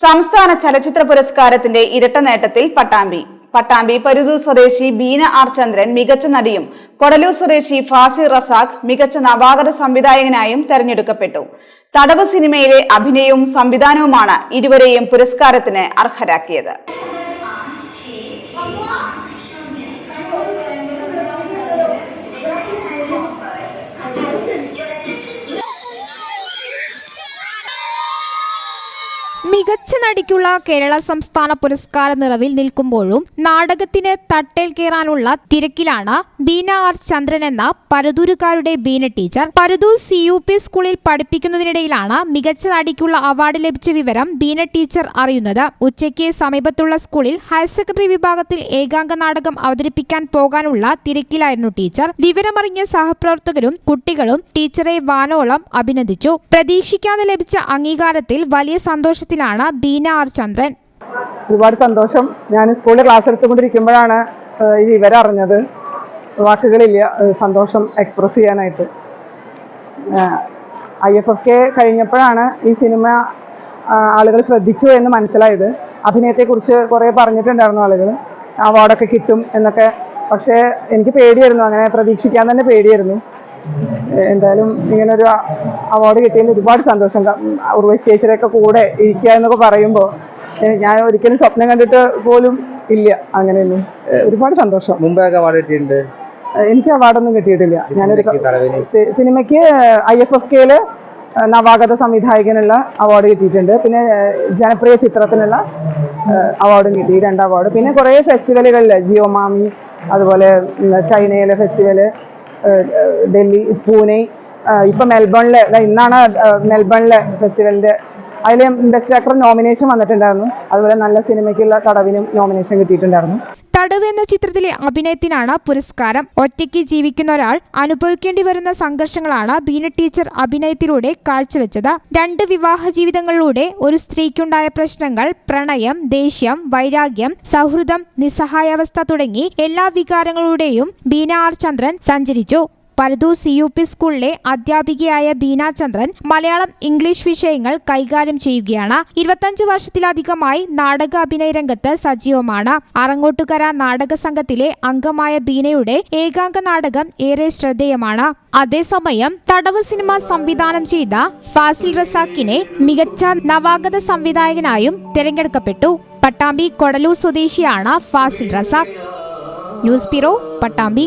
സംസ്ഥാന ചലച്ചിത്ര പുരസ്കാരത്തിന്റെ ഇരട്ട നേട്ടത്തിൽ പട്ടാമ്പി. പട്ടാമ്പി പരുതൂർ സ്വദേശി ബീന ആർ ചന്ദ്രൻ മികച്ച നടിയും കൊടലൂർ സ്വദേശി ഫാസിർ റസാഖ് മികച്ച നവാഗത സംവിധായകനായും തെരഞ്ഞെടുക്കപ്പെട്ടു. തടവ് സിനിമയിലെ അഭിനയവും സംവിധാനവുമാണ് ഇരുവരെയും പുരസ്കാരത്തിന് അർഹരാക്കിയത്. മികച്ച നടിക്കുള്ള കേരള സംസ്ഥാന പുരസ്കാര നിറവിൽ നിൽക്കുമ്പോഴും നാടകത്തിന് തട്ടേൽ കയറാനുള്ള തിരക്കിലാണ് ബീന ആർ ചന്ദ്രൻ എന്ന പരദൂരുകാരുടെ Beena teacher. Paradur C U P സ്കൂളിൽ പഠിപ്പിക്കുന്നതിനിടയിലാണ് മികച്ച നടിക്കുള്ള അവാർഡ് ലഭിച്ച വിവരം ബീന ടീച്ചർ അറിയുന്നത്. ഉച്ചയ്ക്ക് സമീപത്തുള്ള സ്കൂളിൽ ഹയർ സെക്കൻഡറി വിഭാഗത്തിൽ ഏകാംഗ നാടകം അവതരിപ്പിക്കാൻ പോകാനുള്ള തിരക്കിലായിരുന്നു ടീച്ചർ. വിവരമറിഞ്ഞ സഹപ്രവർത്തകരും കുട്ടികളും ടീച്ചറെ വാനോളം അഭിനന്ദിച്ചു. പ്രതീക്ഷിക്കാതെ ലഭിച്ച അംഗീകാരത്തിൽ വലിയ സന്തോഷത്തിലാണ് ബീന ആർ ചന്ദ്രൻ. ഒരുപാട് സന്തോഷം. ഞാൻ സ്കൂളിൽ ക്ലാസ് എടുത്തുകൊണ്ടിരിക്കുമ്പോഴാണ് ഈ വിവരം അറിഞ്ഞത്. വാക്കുകളില്ല സന്തോഷം എക്സ്പ്രസ് ചെയ്യാനായിട്ട്. ഐ എഫ് എഫ് കെ കഴിഞ്ഞപ്പോഴാണ് ഈ സിനിമ ആളുകൾ ശ്രദ്ധിച്ചു എന്ന് മനസ്സിലായത്. അഭിനയത്തെക്കുറിച്ച് കുറേ പറഞ്ഞിട്ടുണ്ടായിരുന്നു ആളുകൾ. അവാർഡൊക്കെ കിട്ടും എന്നൊക്കെ. പക്ഷേ എനിക്ക് പേടിയായിരുന്നു. അങ്ങനെ പ്രതീക്ഷിക്കാൻ തന്നെ പേടിയായിരുന്നു. എന്തായാലും ഇങ്ങനൊരു അവാർഡ് കിട്ടിയതിൽ ഒരുപാട് സന്തോഷം. ഉർവശി ചേച്ചിയുടെയൊക്കെ കൂടെ ഇരിക്കുക എന്നൊക്കെ പറയുമ്പോൾ ഞാൻ ഒരിക്കലും സ്വപ്നം കണ്ടിട്ട് പോലും ഇല്ല. അങ്ങനെയൊന്നും. ഒരുപാട് സന്തോഷം. മുമ്പേ അവാർഡ് കിട്ടിയിട്ടുണ്ട്? എനിക്ക് അവാർഡൊന്നും കിട്ടിയിട്ടില്ല. ഞാനൊരു സിനിമയ്ക്ക് ഐ എഫ് എഫ് കെയിൽ നവാഗത സംവിധായകനുള്ള അവാർഡ് കിട്ടിയിട്ടുണ്ട്. പിന്നെ ജനപ്രിയ ചിത്രത്തിനുള്ള അവാർഡും കിട്ടി. രണ്ട് അവാർഡ് പിന്നെ കുറേ ഫെസ്റ്റിവലുകളിൽ ജിയോ മാമി അതുപോലെ ചൈനയിലെ ഫെസ്റ്റിവൽ ഡൽഹി പൂനെ ഇപ്പൊ മെൽബണിൽ ദാ ഇന്നാണ് മെൽബണിലെ ഫെസ്റ്റിവലിന്റെ അതിൽ ബെസ്റ്റ് ആക്ടർ നോമിനേഷൻ വന്നിട്ടുണ്ടായിരുന്നു. അതുപോലെ നല്ല സിനിമയ്ക്കുള്ള തടവിനും നോമിനേഷൻ കിട്ടിയിട്ടുണ്ടായിരുന്നു. തടവ് എന്ന ചിത്രത്തിലെ അഭിനയത്തിനാണ് പുരസ്കാരം. ഒറ്റയ്ക്ക് ജീവിക്കുന്ന ഒരാൾ അനുഭവിക്കേണ്ടി വരുന്ന സംഘർഷങ്ങളാണ് ബീന ടീച്ചർ അഭിനയത്തിലൂടെ കാഴ്ചവെച്ചത്. രണ്ട് വിവാഹ ജീവിതങ്ങളിലൂടെ ഒരു സ്ത്രീക്കുണ്ടായ പ്രശ്നങ്ങൾ പ്രണയം ദേഷ്യം വൈരാഗ്യം സൗഹൃദം നിസ്സഹായാവസ്ഥ തുടങ്ങി എല്ലാ വികാരങ്ങളുടെയും ബീന ആർ ചന്ദ്രൻ സഞ്ചരിച്ചു. പരദൂർ സി യു പി സ്കൂളിലെ അധ്യാപികയായ ബീന ചന്ദ്രൻ മലയാളം ഇംഗ്ലീഷ് വിഷയങ്ങൾ കൈകാര്യം ചെയ്യുകയാണ്. ഇരുപത്തഞ്ച് വർഷത്തിലധികമായി നാടക അഭിനയ രംഗത്ത് സജീവമാണ്. അറങ്ങോട്ടുകര നാടക സംഘത്തിലെ അംഗമായ ബീനയുടെ ഏകാംഗ നാടകം ഏറെ ശ്രദ്ധേയമാണ്. അതേസമയം തടവ് സിനിമ സംവിധാനം ചെയ്ത ഫാസിൽ റസാക്കിനെ മികച്ച നവാഗത സംവിധായകനായും തിരഞ്ഞെടുക്കപ്പെട്ടു. പട്ടാമ്പി കൊടലൂർ സ്വദേശിയാണ് Fazil Razak. News bureau Pattambi.